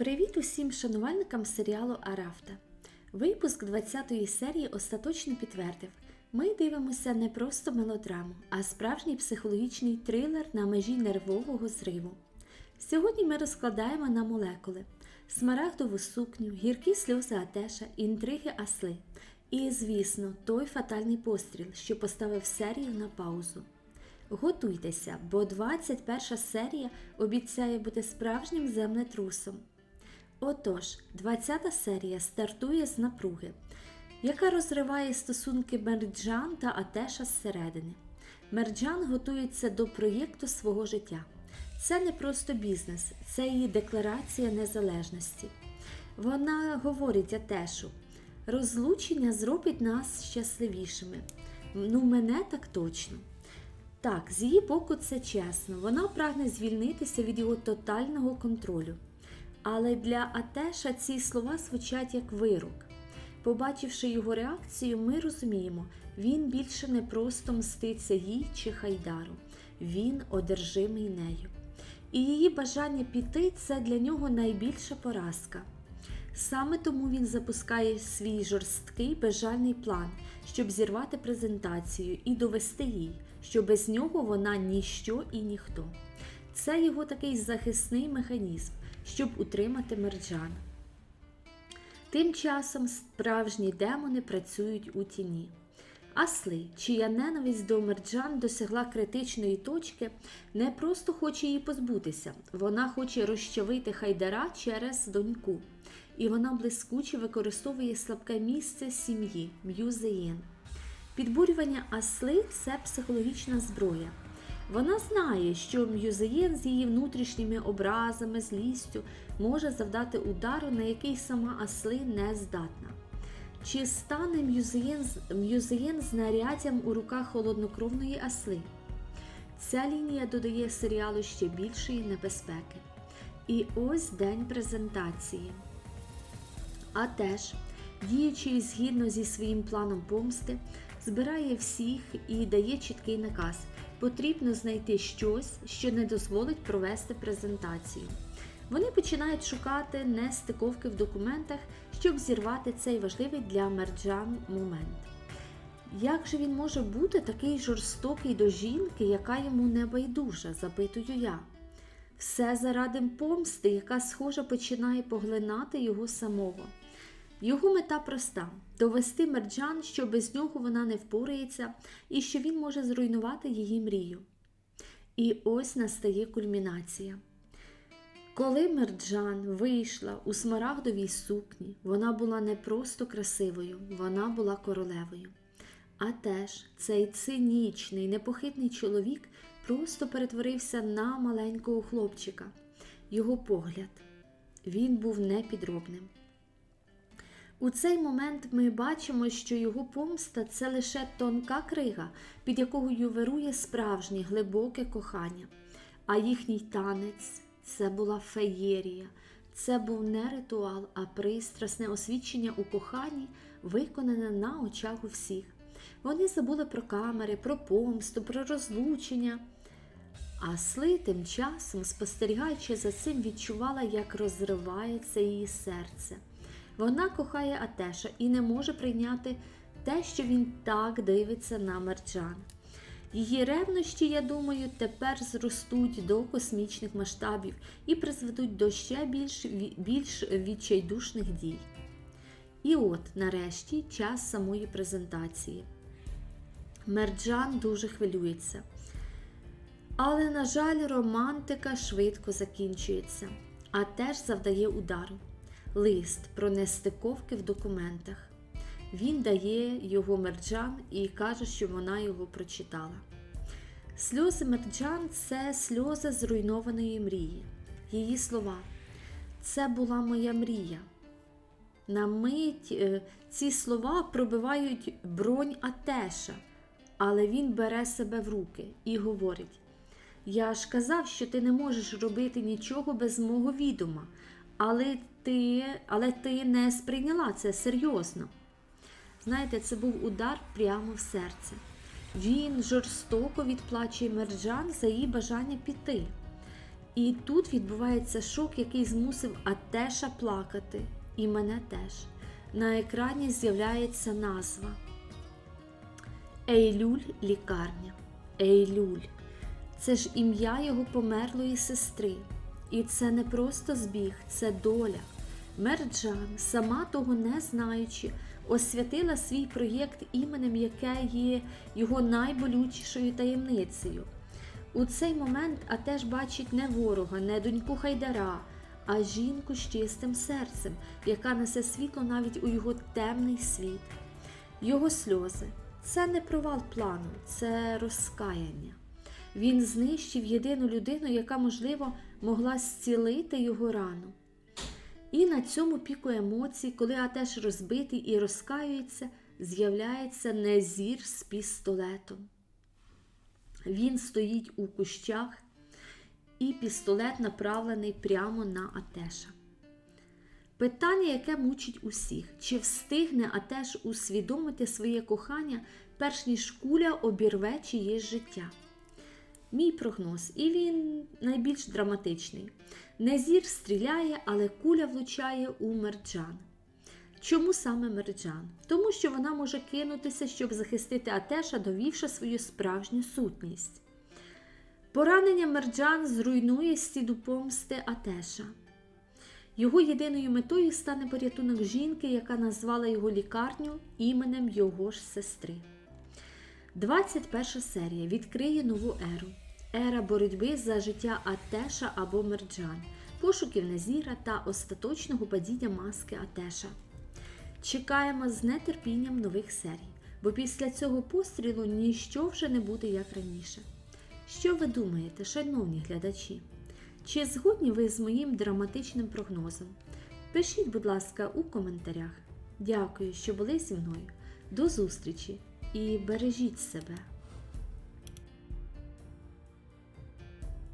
Привіт усім шанувальникам серіалу Арафта. Випуск 20-ї серії остаточно підтвердив: ми дивимося не просто мелодраму, а справжній психологічний трилер на межі нервового зриву. Сьогодні ми розкладаємо на молекули: смарагдову сукню, гіркі сльози Атеша, інтриги Асли. І, звісно, той фатальний постріл, що поставив серію на паузу. Готуйтеся, бо 21 серія обіцяє бути справжнім землетрусом. Отож, 20-та серія стартує з напруги, яка розриває стосунки Мерджан та Атеша зсередини. Мерджан готується до проєкту свого життя. Це не просто бізнес, це її декларація незалежності. Вона говорить Атешу, розлучення зробить нас щасливішими. Ну, мене так точно. Так, з її боку це чесно. Вона прагне звільнитися від його тотального контролю. Але для Атеша ці слова звучать як вирок. Побачивши його реакцію, ми розуміємо, він більше не просто мститься їй чи Хайдару, він одержимий нею. І її бажання піти це для нього найбільша поразка. Саме тому він запускає свій жорсткий безжальний план, щоб зірвати презентацію і довести їй, що без нього вона ніщо і ніхто. Це його такий захисний механізм, щоб утримати мерджан. Тим часом справжні демони працюють у тіні. Асли, чия ненависть до мерджан досягла критичної точки, не просто хоче її позбутися, вона хоче розчавити хайдара через доньку, і вона блискуче використовує слабке місце сім'ї М'юзеєн. Підбурювання асли це психологічна зброя. Вона знає, що М'юзеєн з її внутрішніми образами, злістю може завдати удару, на який сама асли не здатна. Чи стане М'юзеєн, М'юзеєн знаряддям у руках холоднокровної асли? Ця лінія додає серіалу ще більшої небезпеки. І ось день презентації. А теж, діючи згідно зі своїм планом помсти, збирає всіх і дає чіткий наказ. Потрібно знайти щось, що не дозволить провести презентацію. Вони починають шукати нестиковки в документах, щоб зірвати цей важливий для мерджан момент. Як же він може бути такий жорстокий до жінки, яка йому не байдужа, запитую я. Все заради помсти, яка, схоже, починає поглинати його самого. Його мета проста довести мерджан, що без нього вона не впорається і що він може зруйнувати її мрію. І ось настає кульмінація. Коли Мерджан вийшла у смарагдовій сукні, вона була не просто красивою, вона була королевою. А теж цей цинічний, непохитний чоловік просто перетворився на маленького хлопчика. Його погляд, він був непідробним. У цей момент ми бачимо, що його помста це лише тонка крига, під якою вирує справжнє глибоке кохання, а їхній танець це була феєрія, це був не ритуал, а пристрасне освідчення у коханні, виконане на очах у всіх. Вони забули про камери, про помсту, про розлучення. А сли тим часом, спостерігаючи за цим, відчувала, як розривається її серце. Вона кохає Атеша і не може прийняти те, що він так дивиться на мерджан. Її ревнощі, я думаю, тепер зростуть до космічних масштабів і призведуть до ще більш, більш відчайдушних дій. І от, нарешті, час самої презентації. Мерджан дуже хвилюється. Але, на жаль, романтика швидко закінчується, а теж завдає удару. Лист про нестиковки в документах. Він дає його мерджан і каже, що вона його прочитала. Сльози мерджан це сльози зруйнованої мрії. Її слова. Це була моя мрія. На мить ці слова пробивають бронь Атеша, але він бере себе в руки і говорить: Я ж казав, що ти не можеш робити нічого без мого відома, але ти, але ти не сприйняла це серйозно. Знаєте, це був удар прямо в серце. Він жорстоко відплачує мерджан за її бажання піти. І тут відбувається шок, який змусив Атеша плакати, і мене теж. На екрані з'являється назва Ейлюль лікарня. Ейлюль. Це ж ім'я його померлої сестри. І це не просто збіг, це доля. Мерджан, сама того не знаючи, освятила свій проєкт іменем, яке є його найболючішою таємницею. У цей момент Атеш бачить не ворога, не доньку Хайдара, а жінку з чистим серцем, яка несе світло навіть у його темний світ. Його сльози це не провал плану, це розкаяння. Він знищив єдину людину, яка, можливо, могла зцілити його рану. І на цьому піку емоцій, коли Атеш розбитий і розкаюється, з'являється Незір з пістолетом. Він стоїть у кущах, і пістолет направлений прямо на Атеша. Питання, яке мучить усіх, чи встигне Атеш усвідомити своє кохання, перш ніж куля обірве чиєсь життя? Мій прогноз, і він найбільш драматичний. Незір стріляє, але куля влучає у мерджан. Чому саме мерджан? Тому що вона може кинутися, щоб захистити Атеша, довівши свою справжню сутність. Поранення мерджан зруйнує стіду помсти Атеша. Його єдиною метою стане порятунок жінки, яка назвала його лікарню іменем його ж сестри. 21 серія відкриє нову еру. Ера боротьби за життя Атеша або Мерджан, пошуків Незіра та остаточного падіння маски Атеша. Чекаємо з нетерпінням нових серій, бо після цього пострілу ніщо вже не буде як раніше. Що ви думаєте, шановні глядачі? Чи згодні ви з моїм драматичним прогнозом? Пишіть, будь ласка, у коментарях. Дякую, що були зі мною. До зустрічі і бережіть себе!